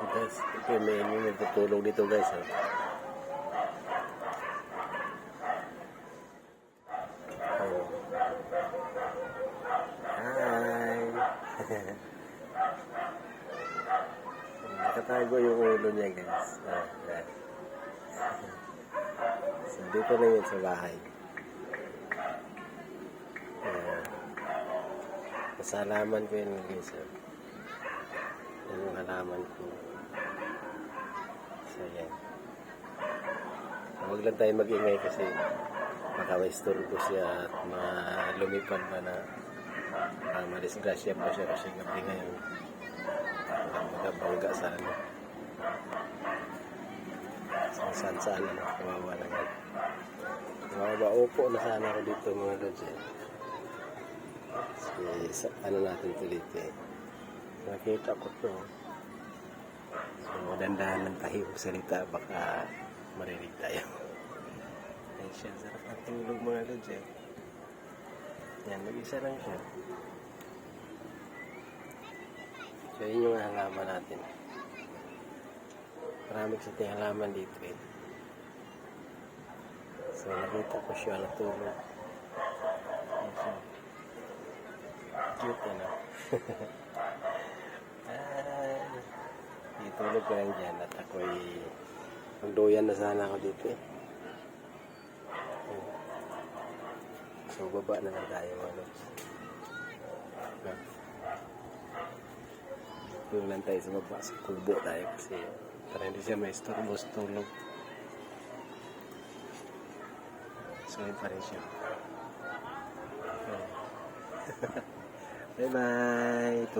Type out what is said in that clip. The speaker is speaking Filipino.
So guys, ito may may nagtutulog dito guys. Oh. Oh. Hi! Nakatago yung ulo niya guys. Ah, yan. so dito na yun sa bahay. Halaman ko yun guys. Oh. Yan yung halaman ko. So yan. Huwag lang tayo mag-ingay kasi baka may ko siya at mga lumipad pa na uh, madisgrasya pa siya kasi gabi ngayon magabangga sa ano sa saan saan ano kawawa naman kawawa upo na sana ako dito mga lods eh. Sa, ano natin to dito eh nakita ko to so dandahan lang tayo salita baka marinig tayo Ayan siya, sarap ang tulog mga lods eh. Yan, mag-isa lang siya. So, yun yung halaman natin. Marami kasi tayong halaman dito eh. So, nakita ko siya natulog. Ayan siya. Cute ano. Ay, itulog ko lang dyan at ako'y magduyan na sana ako dito eh. So, baba na lang tayo mga lods. Doon lang tayo sa baba. Sa kubo tayo kasi para hindi siya may storbo sa tulog. So, yun pa rin siya. Bye-bye!